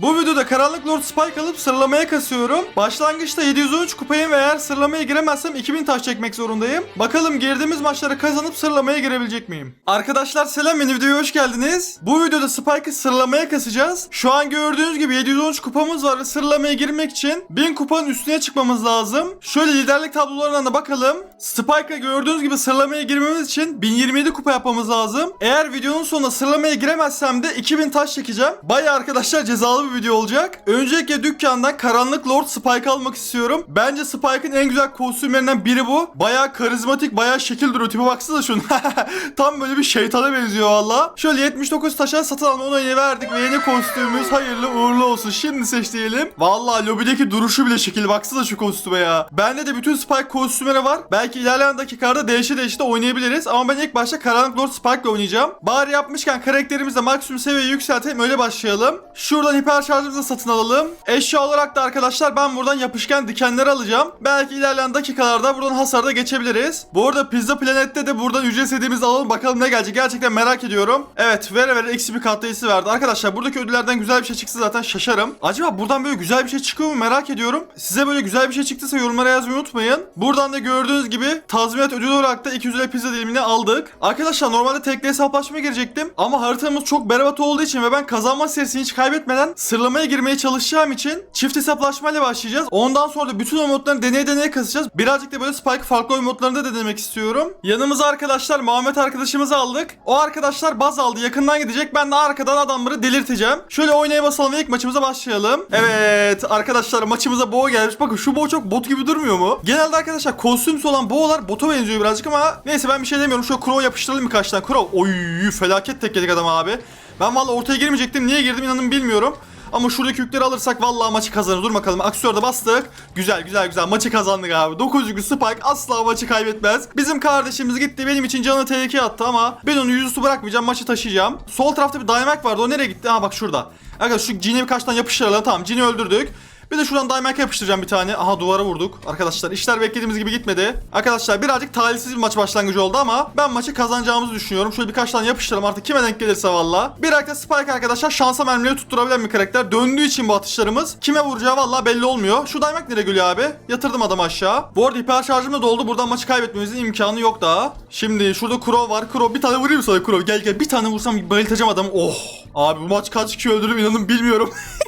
Bu videoda Karanlık Lord Spike alıp sıralamaya kasıyorum. Başlangıçta 713 kupayım ve eğer sıralamaya giremezsem 2000 taş çekmek zorundayım. Bakalım girdiğimiz maçları kazanıp sıralamaya girebilecek miyim? Arkadaşlar selam yeni videoya hoş geldiniz. Bu videoda Spike'ı sıralamaya kasacağız. Şu an gördüğünüz gibi 713 kupamız var ve sıralamaya girmek için 1000 kupanın üstüne çıkmamız lazım. Şöyle liderlik tablolarına da bakalım. Spike'la gördüğünüz gibi sıralamaya girmemiz için 1027 kupa yapmamız lazım. Eğer videonun sonunda sıralamaya giremezsem de 2000 taş çekeceğim. Baya arkadaşlar cezalı bir video olacak. Öncelikle dükkandan Karanlık Lord Spike almak istiyorum. Bence Spike'ın en güzel kostümlerinden biri bu. Baya karizmatik, baya şekil duruyor. Tipe baksana şunu. Tam böyle bir şeytana benziyor valla. Şöyle 79 taşa satın alma onayını verdik ve yeni kostümümüz hayırlı uğurlu olsun. Şimdi seç diyelim. Valla lobideki duruşu bile şekil. Baksana şu kostüme ya. Bende de bütün Spike kostümleri var. Belki ilerleyen dakikalarda değişe değişe de oynayabiliriz. Ama ben ilk başta Karanlık Lord Spike ile oynayacağım. Bari yapmışken karakterimizle maksimum seviyeyi yükseltelim öyle başlayalım. Şuradan hiper şarjımızı satın alalım. Eşya olarak da arkadaşlar ben buradan yapışkan dikenleri alacağım. Belki ilerleyen dakikalarda buradan hasarda geçebiliriz. Bu arada Pizza Planet'te de buradan ücret istediğimizi alalım. Bakalım ne gelecek. Gerçekten merak ediyorum. Evet vere vere eksi bir katlayıcısı verdi. Arkadaşlar buradaki ödüllerden güzel bir şey çıksa zaten şaşarım. Acaba buradan böyle güzel bir şey çıkıyor mu merak ediyorum. Size böyle güzel bir şey çıktıysa yorumlara yazmayı unutmayın. Buradan da gördüğünüz gibi tazminat ödülü olarak da 200 lira pizza dilimini aldık. Arkadaşlar normalde tekli hesaplaşmaya girecektim. Ama haritamız çok berbat olduğu için ve ben kazanma serisini hiç kaybetmeden sıralamaya girmeye çalışacağım için çift hesaplaşmayla başlayacağız. Ondan sonra da bütün oyun modlarını deneye deneye kasacağız. Birazcık da böyle Spike farklı oyun modlarında da denemek istiyorum. Yanımıza arkadaşlar Muhammed arkadaşımızı aldık. O arkadaşlar baz aldı. Yakından gidecek. Ben de arkadan adamları delirteceğim. Şöyle oynaya basalım ve ilk maçımıza başlayalım. Evet arkadaşlar maçımıza boğa gelmiş. Bakın şu boğa çok bot gibi durmuyor mu? Genelde arkadaşlar kostümsü olan boğalar bota benziyor birazcık ama neyse ben bir şey demiyorum. Şöyle Crow yapıştıralım birkaç tane. Crow. Oy felaket tek yedik adam abi. Ben vallahi ortaya girmeyecektim. Niye girdim inanın bilmiyorum. Ama şuradaki yükleri alırsak vallahi maçı kazanır. Dur bakalım. Aksiyonda bastık. Güzel güzel güzel. Maçı kazandık abi. 9 yükü Spike asla maçı kaybetmez. Bizim kardeşimiz gitti. Benim için canı tehlikeye attı ama ben onu yüzüstü bırakmayacağım. Maçı taşıyacağım. Sol tarafta bir Dynamac vardı. O nereye gitti? Ha bak şurada. Arkadaşlar şu Jin'i birkaç tane yapıştıralım. Tamam Jin'i öldürdük. Bir de şuradan Dynamac yapıştıracağım bir tane. Aha duvara vurduk. Arkadaşlar işler beklediğimiz gibi gitmedi. Arkadaşlar birazcık talihsiz bir maç başlangıcı oldu ama ben maçı kazanacağımızı düşünüyorum. Şöyle birkaç tane yapıştıralım artık kime denk gelirse valla. Bir de Spike arkadaşlar şansa mermileri tutturabilen bir karakter. Döndüğü için bu atışlarımız. Kime vuracağı valla belli olmuyor. Şu Dynamac nereye gülüyor abi? Yatırdım adamı aşağı. Bu arada hiper şarjım da doldu. Buradan maçı kaybetmemizin imkanı yok daha. Şimdi şurada Kuro var. Kuro bir tane vurayım sana Kuro. Gel gel bir tane vursam bayıltacağım adamı. Oh. Abi bu maç kaç kişi öldürdüm inanın bilmiyorum.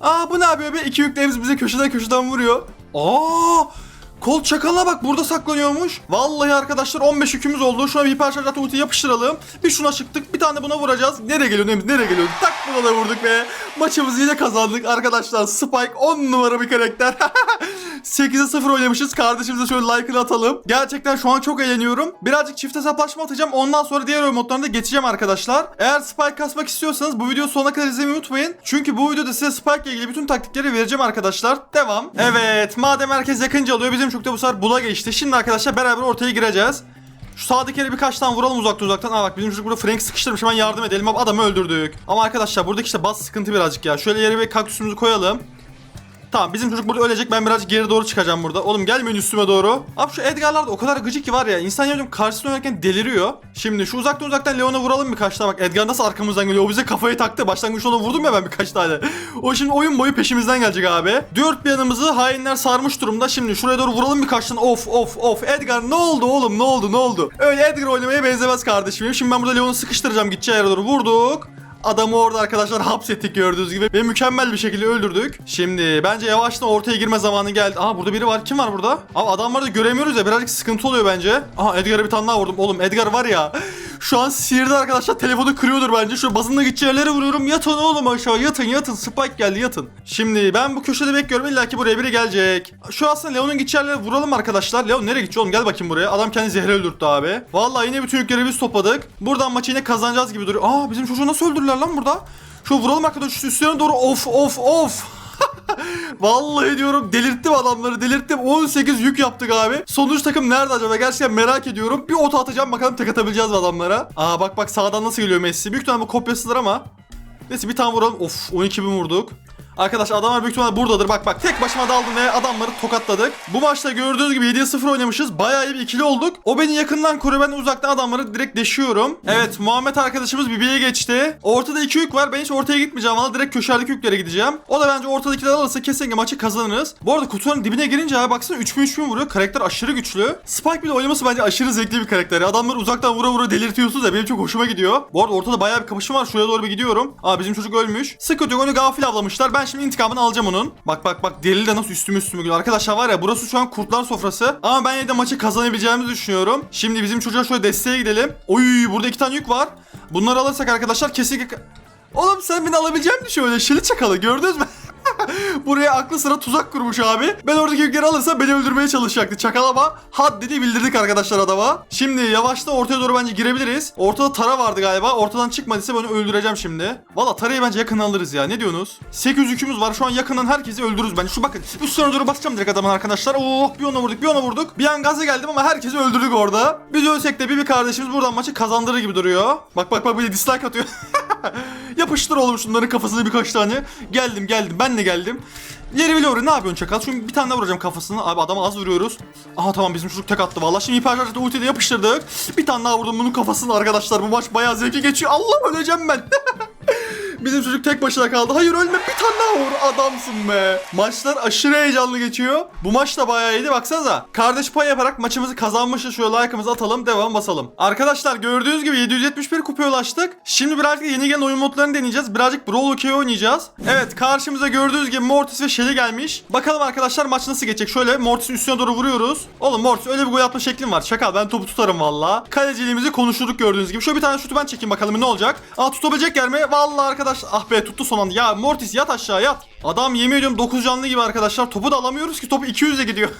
Aa bu ne yapıyor be? İki yüklerimiz bize köşeden köşeden vuruyor. Aa Kol çakalına bak burada saklanıyormuş. Vallahi arkadaşlar 15 yükümüz oldu. Şuna bir hiper şarjat ulti yapıştıralım. Bir şuna çıktık. Bir tane buna vuracağız. Nereye geliyor Nemiz? Nereye geliyor? Tak buna da vurduk ve maçımızı yine kazandık arkadaşlar. Spike 10 numara bir karakter. 8'e 0 oynamışız. Kardeşimize şöyle like'ını atalım. Gerçekten şu an çok eğleniyorum. Birazcık çift hesaplaşma atacağım. Ondan sonra diğer oyun modlarına da geçeceğim arkadaşlar. Eğer Spike kasmak istiyorsanız bu videoyu sonuna kadar izlemeyi unutmayın. Çünkü bu videoda size Spike ile ilgili bütün taktikleri vereceğim arkadaşlar. Devam. Evet. Madem herkes yakınca alıyor. Bizim çok da bu sefer bula geçti. Şimdi arkadaşlar beraber ortaya gireceğiz. Şu sağdaki birkaç tane vuralım uzaktan uzaktan. Aa bak bizim çocuk burada Frank sıkıştırmış hemen yardım edelim. Adamı öldürdük. Ama arkadaşlar buradaki işte bas sıkıntı birazcık ya. Şöyle yere bir kaktüsümüzü koyalım. Tamam bizim çocuk burada ölecek ben birazcık geri doğru çıkacağım burada. Oğlum gelmeyin üstüme doğru. Abi şu Edgar'lar da o kadar gıcık ki var ya. İnsan yemin karşısına oynarken deliriyor. Şimdi şu uzaktan uzaktan Leon'a vuralım birkaç tane. Bak Edgar nasıl arkamızdan geliyor. O bize kafayı taktı. Başlangıçta ona vurdum ya ben birkaç tane. O şimdi oyun boyu peşimizden gelecek abi. Dört bir yanımızı hainler sarmış durumda. Şimdi şuraya doğru vuralım birkaç tane. Of of of. Edgar ne oldu oğlum ne oldu ne oldu? Öyle Edgar oynamaya benzemez kardeşim. Şimdi ben burada Leon'u sıkıştıracağım gideceği yere doğru vurduk. Adamı orada arkadaşlar hapsettik gördüğünüz gibi ve mükemmel bir şekilde öldürdük. Şimdi bence yavaştan ortaya girme zamanı geldi. Aha burada biri var. Kim var burada? Abi adamları da göremiyoruz ya birazcık sıkıntı oluyor bence. Aha Edgar'a bir tane daha vurdum. Oğlum Edgar var ya. Şu an sihirde arkadaşlar telefonu kırıyordur bence. Şu bazınla gideceği yerlere vuruyorum. Yatın oğlum aşağı yatın yatın. Spike geldi yatın. Şimdi ben bu köşede bekliyorum. İlla ki buraya biri gelecek. Şu aslında Leon'un gideceği yerlere vuralım arkadaşlar. Leon nereye gidecek oğlum? Gel bakayım buraya. Adam kendi zehri öldürttü abi. Vallahi yine bütün yükleri biz topladık. Buradan maçı yine kazanacağız gibi duruyor. Aa bizim çocuğu nasıl öldürdüler lan burada? Şu vuralım arkadaşlar üstlerine doğru of of of. Vallahi diyorum delirttim adamları delirttim. 18 yük yaptık abi. Sonuç takım nerede acaba? Gerçekten merak ediyorum. Bir oto atacağım bakalım tek atabileceğiz adamlara. Aa bak bak sağdan nasıl geliyor Messi. Büyük ihtimalle kopyasıdır ama. Neyse bir tane vuralım. Of 12 bin vurduk. Arkadaş adamlar büyük ihtimalle buradadır. Bak bak tek başıma daldım ve adamları tokatladık. Bu maçta gördüğünüz gibi 7'ye 0 oynamışız. Bayağı iyi bir ikili olduk. O beni yakından koruyor. Ben uzaktan adamları direkt deşiyorum. Evet Muhammed arkadaşımız BB'ye geçti. Ortada iki yük var. Ben hiç ortaya gitmeyeceğim. Valla direkt köşelerdeki yüklere gideceğim. O da bence ortadakileri alırsa kesinlikle maçı kazanırız. Bu arada kutunun dibine girince abi baksana 3000 3000 vuruyor. Karakter aşırı güçlü. Spike bile oynaması bence aşırı zevkli bir karakter. Adamları uzaktan vura vura delirtiyorsunuz da benim çok hoşuma gidiyor. Bu arada ortada bayağı bir kapışma var. Şuraya doğru bir gidiyorum. Aa bizim çocuk ölmüş. Sıkıntı yok onu gafil avlamışlar. Ben şimdi intikamını alacağım onun. Bak bak bak delil de nasıl üstüme üstüme geliyor. Arkadaşlar var ya burası şu an kurtlar sofrası. Ama ben yine de maçı kazanabileceğimizi düşünüyorum. Şimdi bizim çocuğa şöyle desteğe gidelim. Oy burada iki tane yük var. Bunları alırsak arkadaşlar kesinlikle... Oğlum sen beni alabilecek misin şöyle? Şili çakalı gördünüz mü? Buraya aklı sıra tuzak kurmuş abi. Ben oradaki yükleri alırsam beni öldürmeye çalışacaktı. Çakal ama haddini bildirdik arkadaşlar adama. Şimdi yavaşta ortaya doğru bence girebiliriz. Ortada Tara vardı galiba. Ortadan çıkmadıysa ben öldüreceğim şimdi. Valla Tara'yı bence yakın alırız ya. Ne diyorsunuz? 800 yükümüz var. Şu an yakından herkesi öldürürüz bence. Şu bakın. Üstüne doğru basacağım direkt adamın arkadaşlar. Oh bir ona vurduk bir ona vurduk. Bir an gaza geldim ama herkesi öldürdük orada. Biz ölsek de Bibi kardeşimiz buradan maçı kazandırır gibi duruyor. Bak bak bak bir dislike atıyor. Yapıştır oğlum şunların kafasına birkaç tane. Geldim geldim ben de geldim. Yeri bile vuruyor. Ne yapıyorsun çakal? Çünkü bir tane daha vuracağım kafasına. Abi adama az vuruyoruz. Aha tamam bizim çocuk tek attı valla. Şimdi hiperşarjda ultiyi de yapıştırdık. Bir tane daha vurdum bunun kafasına arkadaşlar. Bu maç bayağı zevkli geçiyor. Allah öleceğim ben. Bizim çocuk tek başına kaldı. Hayır ölme bir tane daha vur. Adamsın be. Maçlar aşırı heyecanlı geçiyor. Bu maç da bayağı iyiydi. Baksanıza. Kardeş pay yaparak maçımızı kazanmışız. Şöyle like'ımızı atalım. Devam basalım. Arkadaşlar gördüğünüz gibi 771 kupaya ulaştık. Şimdi birazcık yeni gelen oyun modlarını deneyeceğiz. Birazcık Brawl Okey oynayacağız. Evet karşımıza gördüğünüz gibi Mortis ve Shelly gelmiş. Bakalım arkadaşlar maç nasıl geçecek. Şöyle Mortis'in üstüne doğru vuruyoruz. Oğlum Mortis öyle bir gol atma şeklim var. Şaka ben topu tutarım valla. Kaleciliğimizi konuşturduk gördüğünüz gibi. Şöyle bir tane şutu ben çekeyim bakalım ne olacak. Aa tutabilecek yer mi? Valla arkadaş. Ah be tuttu son anda. Ya Mortis yat aşağı yat. Adam yemin ediyorum 9 canlı gibi arkadaşlar. Topu da alamıyoruz ki topu 200'e gidiyor.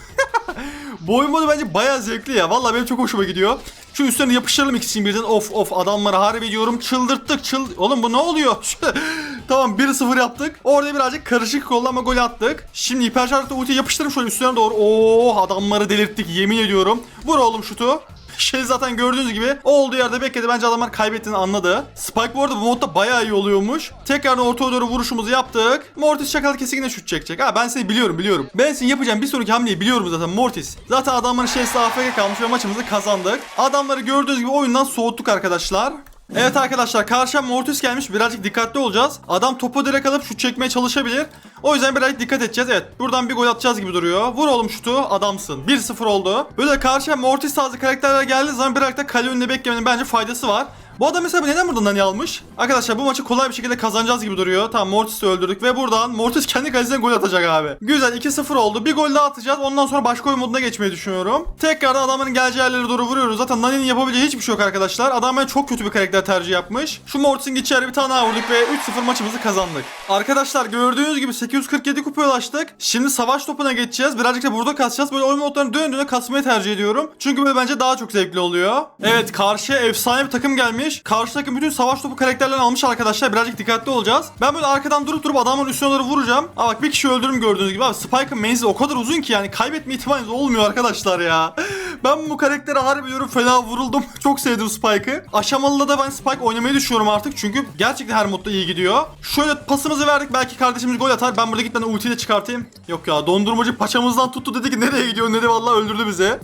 Bu oyun modu bence bayağı zevkli ya. Vallahi benim çok hoşuma gidiyor. Şu üstlerine yapıştıralım ikisini birden. Of of adamları harbi diyorum. Çıldırttık. Çıl Oğlum bu ne oluyor? tamam 1-0 yaptık. Orada birazcık karışık kolla ama gol attık. Şimdi hiperşarjda ultiyi yapıştırın şöyle üstlerine doğru. Oh adamları delirttik yemin ediyorum. Vur oğlum şutu. Şey zaten gördüğünüz gibi o olduğu yerde bekledi. Bence adamlar kaybettiğini anladı. Spike bu arada bu modda bayağı iyi oluyormuş. Tekrardan ortaya doğru vuruşumuzu yaptık. Mortis şakalı kesinlikle şut çekecek. Ha ben seni biliyorum biliyorum. Ben senin yapacağım bir sonraki hamleyi biliyorum zaten Mortis. Zaten adamların şeysi AFK kalmış ve maçımızı kazandık. Adamları gördüğünüz gibi oyundan soğuttuk arkadaşlar. Evet arkadaşlar karşıya Mortis gelmiş birazcık dikkatli olacağız. Adam topu direkt alıp şut çekmeye çalışabilir. O yüzden birazcık dikkat edeceğiz. Evet buradan bir gol atacağız gibi duruyor. Vur oğlum şutu adamsın. 1-0 oldu. Böyle karşıya Mortis tarzı karakterler geldiği zaman birazcık da kale önünde beklemenin bence faydası var. Bu adam mesela neden buradan Nani almış? Arkadaşlar bu maçı kolay bir şekilde kazanacağız gibi duruyor. Tamam Mortis'i öldürdük ve buradan Mortis kendi kalesine gol atacak abi. Güzel 2-0 oldu. Bir gol daha atacağız. Ondan sonra başka oyun moduna geçmeyi düşünüyorum. Tekrardan adamların geleceği yerlere doğru vuruyoruz. Zaten Nani'nin yapabileceği hiçbir şey yok arkadaşlar. Adam ben çok kötü bir karakter tercih yapmış. Şu Mortis'in gideceği yere bir tane daha vurduk ve 3-0 maçımızı kazandık. Arkadaşlar gördüğünüz gibi 847 kupaya ulaştık. Şimdi savaş topuna geçeceğiz. Birazcık da burada kasacağız. Böyle oyun modlarını döne kasmayı tercih ediyorum. Çünkü böyle bence daha çok zevkli oluyor. Evet karşıya efsane bir takım gelmiş. Karşı takım bütün savaş topu karakterlerini almış arkadaşlar. Birazcık dikkatli olacağız. Ben böyle arkadan durup durup adamın üstüne doğru vuracağım. Aa bak bir kişi öldürüm gördüğünüz gibi abi. Spike'ın menzili o kadar uzun ki yani kaybetme ihtimaliniz olmuyor arkadaşlar ya. Ben bu karaktere harbi diyorum fena vuruldum. Çok sevdim Spike'ı. Aşamalıda da ben Spike oynamayı düşünüyorum artık. Çünkü gerçekten her modda iyi gidiyor. Şöyle pasımızı verdik. Belki kardeşimiz gol atar. Ben burada gitmeden ultiyle çıkartayım. Yok ya dondurmacı paçamızdan tuttu dedi ki nereye gidiyor dedi vallahi öldürdü bizi.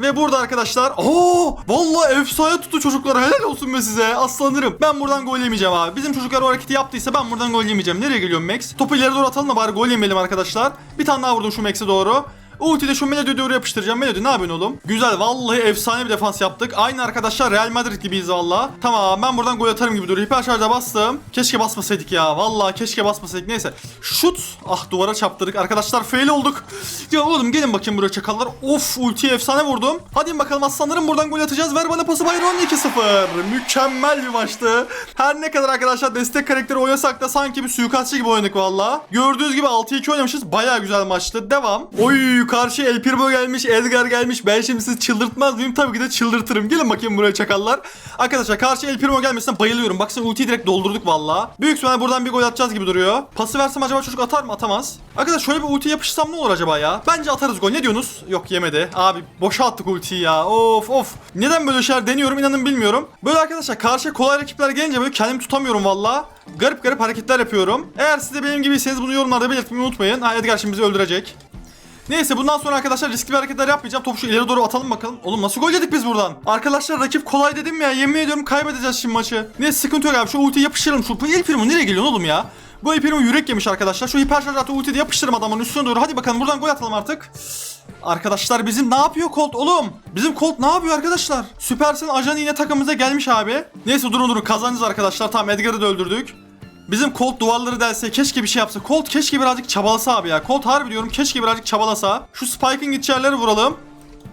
Ve burada arkadaşlar Oo vallahi efsane tuttu çocuklar helal olsun be size aslanırım. Ben buradan gol yemeyeceğim abi. Bizim çocuklar o hareketi yaptıysa ben buradan gol yemeyeceğim. Nereye geliyorum Max? Topu ileri doğru atalım da bari gol yemeyelim arkadaşlar. Bir tane daha vurdum şu Max'e doğru. Ulti de şu Melody'ye doğru yapıştıracağım. Melody ne yapıyorsun oğlum? Güzel vallahi efsane bir defans yaptık. Aynı arkadaşlar Real Madrid gibiyiz valla. Tamam ben buradan gol atarım gibi duruyor. Hiper şarja bastım. Keşke basmasaydık ya. Vallahi keşke basmasaydık. Neyse. Şut. Ah duvara çarptırdık. Arkadaşlar fail olduk. Ya oğlum gelin bakayım buraya çakallar. Of ultiye efsane vurdum. Hadi bakalım aslanlarım buradan gol atacağız. Ver bana pası Bayron 2-0. Mükemmel bir maçtı. Her ne kadar arkadaşlar destek karakteri oynasak da sanki bir suikastçı gibi oynadık valla. Gördüğünüz gibi 6-2 oynamışız. Baya güzel maçtı. Devam. Oy karşı El Primo gelmiş, Edgar gelmiş. Ben şimdi sizi çıldırtmaz mıyım? Tabii ki de çıldırtırım. Gelin bakayım buraya çakallar. Arkadaşlar karşı El Primo gelmesine bayılıyorum. Baksana ultiyi direkt doldurduk valla. Büyük ihtimalle buradan bir gol atacağız gibi duruyor. Pası versem acaba çocuk atar mı? Atamaz. Arkadaşlar şöyle bir ulti yapıştırsam ne olur acaba ya? Bence atarız gol. Ne diyorsunuz? Yok yemedi. Abi boşa attık ultiyi ya. Of of. Neden böyle şeyler deniyorum inanın bilmiyorum. Böyle arkadaşlar karşıya kolay rakipler gelince böyle kendimi tutamıyorum valla. Garip garip hareketler yapıyorum. Eğer siz de benim gibiyseniz bunu yorumlarda belirtmeyi unutmayın. Ha Edgar şimdi bizi öldürecek. Neyse bundan sonra arkadaşlar riskli bir hareketler yapmayacağım. Topu şu ileri doğru atalım bakalım. Oğlum nasıl gol yedik biz buradan? Arkadaşlar rakip kolay dedim ya. Yemin ediyorum kaybedeceğiz şimdi maçı. Neyse sıkıntı yok abi. Şu ultiyi yapıştıralım. Şu El Primo nereye geliyorsun oğlum ya? Bu Primo yürek yemiş arkadaşlar. Şu hiper şarj atı ultiyi de yapıştırım adamın üstüne doğru. Hadi bakalım buradan gol atalım artık. Arkadaşlar bizim ne yapıyor Colt oğlum? Bizim Colt ne yapıyor arkadaşlar? Süpersin ajan yine takımımıza gelmiş abi. Neyse durun durun kazanacağız arkadaşlar. Tamam Edgar'ı da öldürdük. Bizim Colt duvarları delse keşke bir şey yapsa. Colt keşke birazcık çabalasa abi ya. Colt harbi diyorum keşke birazcık çabalasa. Şu Spike'ın gideceği vuralım.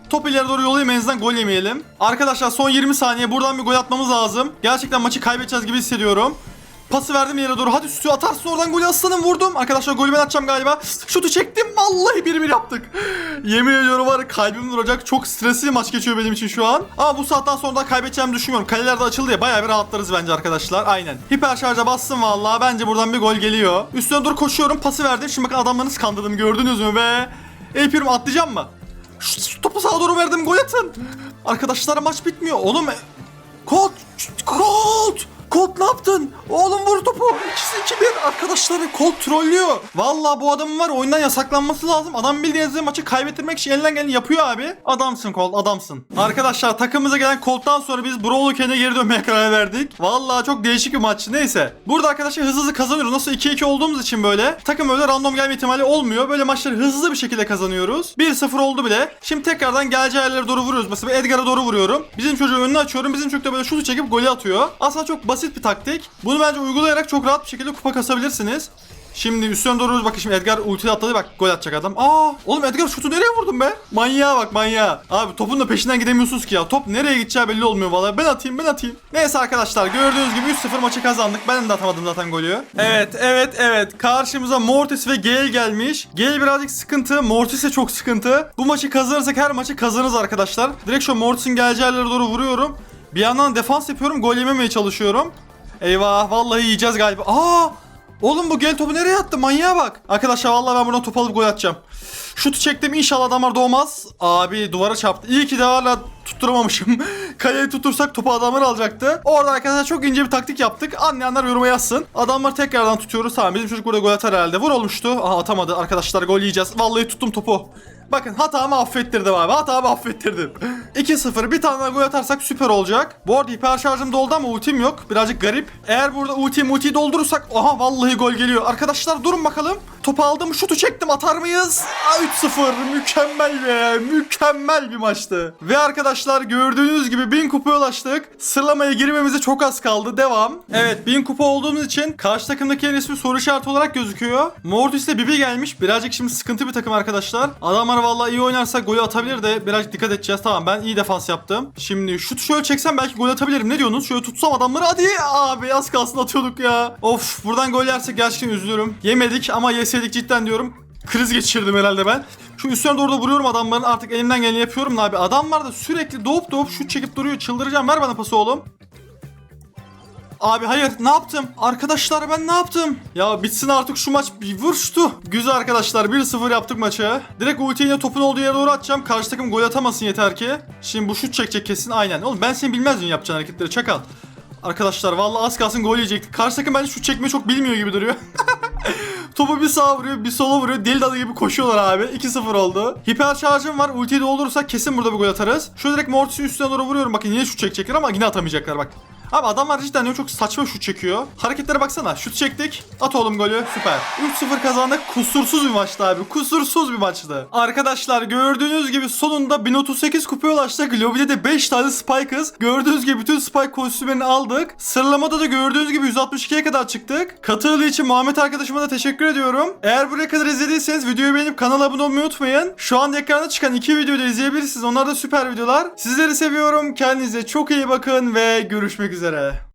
Top ileri doğru yollayayım en azından gol yemeyelim. Arkadaşlar son 20 saniye buradan bir gol atmamız lazım. Gerçekten maçı kaybedeceğiz gibi hissediyorum. Pası verdim yere doğru. Hadi Sütü atarsın oradan golü aslanım vurdum. Arkadaşlar golü ben atacağım galiba. Şutu çektim. Vallahi bir bir yaptık. Yemin ediyorum var kalbim duracak. Çok stresli maç geçiyor benim için şu an. Ama bu saatten sonra da kaybedeceğimi düşünmüyorum. Kaleler de açıldı ya bayağı bir rahatlarız bence arkadaşlar. Aynen. Hiper şarja bastım vallahi. Bence buradan bir gol geliyor. Üstüne doğru koşuyorum. Pası verdim. Şimdi bakın adamlarını skandladım. Gördünüz mü be? Eypirim atlayacağım mı? Şu, topu sağa doğru verdim. Gol atın. Arkadaşlar maç bitmiyor. Oğlum Colt! Colt! Colt ne yaptın? Oğlum vur topu. İkisi 2-1. Arkadaşları Colt trollüyor. Vallahi bu adamın var oyundan yasaklanması lazım. Adam bildiğiniz maçı kaybettirmek için elinden geleni yapıyor abi. Adamsın Colt adamsın. Arkadaşlar takımımıza gelen Colt'tan sonra biz Brawl Ken'e geri dönmeye karar verdik. Vallahi çok değişik bir maç. Neyse. Burada arkadaşlar hızlı hızlı kazanıyoruz. Nasıl 2-2 olduğumuz için böyle. Takım öyle random gelme ihtimali olmuyor. Böyle maçları hızlı bir şekilde kazanıyoruz. 1-0 oldu bile. Şimdi tekrardan geleceği yerlere doğru vuruyoruz. Mesela Edgar'a doğru vuruyorum. Bizim çocuğu önüne açıyorum. Bizim çocuk da böyle şutu çekip golü atıyor. Aslında çok basit bir taktik. Bunu bence uygulayarak çok rahat bir şekilde kupa kasabilirsiniz. Şimdi üstüne doğru bakın şimdi Edgar ulti atladı bak gol atacak adam. Aa oğlum Edgar şutu nereye vurdun be? Manyağa bak manyağa. Abi topun da peşinden gidemiyorsunuz ki ya. Top nereye gideceği belli olmuyor vallahi. Ben atayım ben atayım. Neyse arkadaşlar gördüğünüz gibi 3-0 maçı kazandık. Ben de atamadım zaten golü. Evet evet evet. Karşımıza Mortis ve Gale gelmiş. Gale birazcık sıkıntı. Mortis de çok sıkıntı. Bu maçı kazanırsak her maçı kazanırız arkadaşlar. Direkt şu Mortis'in geleceği yerlere doğru vuruyorum. Bir yandan defans yapıyorum. Gol yememeye çalışıyorum. Eyvah vallahi yiyeceğiz galiba. Aa! Oğlum bu gel topu nereye attı? Manyağa bak. Arkadaşlar vallahi ben buradan top alıp gol atacağım. Şutu çektim inşallah adamlar doğmaz. Abi duvara çarptı. İyi ki de hala tutturamamışım. Kaleyi tutursak topu adamlar alacaktı. Orada arkadaşlar çok ince bir taktik yaptık. Anlayanlar yoruma yazsın. Adamları tekrardan tutuyoruz. Tamam bizim çocuk burada gol atar herhalde. Vur olmuştu. Aha atamadı. Arkadaşlar gol yiyeceğiz. Vallahi tuttum topu. Bakın hatamı affettirdim abi. Hatamı affettirdim. 2-0 bir tane daha gol atarsak süper olacak. Bu arada hiper şarjım doldu ama ultim yok. Birazcık garip. Eğer burada ulti multiyi doldurursak aha vallahi gol geliyor. Arkadaşlar durun bakalım. Topu aldım şutu çektim atar mıyız? Aa, 3-0 mükemmel be mükemmel bir maçtı. Ve arkadaşlar gördüğünüz gibi 1000 kupaya ulaştık. Sıralamaya girmemize çok az kaldı. Devam. Evet 1000 kupa olduğumuz için karşı takımdaki ismi soru işareti olarak gözüküyor. Mortis'te Bibi gelmiş. Birazcık şimdi sıkıntı bir takım arkadaşlar. Adamlar vallahi iyi oynarsa golü atabilir de birazcık dikkat edeceğiz. Tamam ben iyi defans yaptım. Şimdi şut şöyle çeksem belki gol atabilirim. Ne diyorsunuz? Şöyle tutsam adamları hadi abi az kalsın atıyorduk ya. Of buradan gol yersek gerçekten üzülürüm. Yemedik ama yeseydik cidden diyorum. Kriz geçirdim herhalde ben. Şu üstüne doğru da vuruyorum adamların artık elimden geleni yapıyorum da abi. Adamlar da sürekli doğup doğup şut çekip duruyor. Çıldıracağım ver bana pası oğlum. Abi hayır ne yaptım? Arkadaşlar ben ne yaptım? Ya bitsin artık şu maç bir vuruştu. Güzel arkadaşlar 1-0 yaptık maçı. Direkt ultiyi yine topun olduğu yere doğru atacağım. Karşı takım gol atamasın yeter ki. Şimdi bu şut çekecek kesin aynen. Oğlum ben seni bilmez miyim yapacağın hareketleri çakal. Arkadaşlar vallahi az kalsın gol yiyecektik. Karşı takım bence şut çekmeyi çok bilmiyor gibi duruyor. Topu bir sağa vuruyor bir sola vuruyor. Deli dalı gibi koşuyorlar abi. 2-0 oldu. Hiper şarjım var. Ultiyi doldurursak kesin burada bir gol atarız. Şöyle direkt Mortis'in üstüne doğru vuruyorum. Bakın yine şut çekecekler ama yine atamayacaklar bak. Abi adamlar cidden diyorum çok saçma şut çekiyor. Hareketlere baksana. Şut çektik. At oğlum golü. Süper. 3-0 kazandık. Kusursuz bir maçtı abi. Kusursuz bir maçtı. Arkadaşlar gördüğünüz gibi sonunda 1038 kupaya ulaştık. Lobide de 5 tane Spike'ız. Gördüğünüz gibi bütün Spike kostümlerini aldık. Sıralamada da gördüğünüz gibi 162'ye kadar çıktık. Katıldığı için Muhammed arkadaşıma da teşekkür ediyorum. Eğer buraya kadar izlediyseniz videoyu beğenip kanala abone olmayı unutmayın. Şu an ekranda çıkan iki videoyu da izleyebilirsiniz. Onlar da süper videolar. Sizleri seviyorum. Kendinize çok iyi bakın ve görüşmek üzere.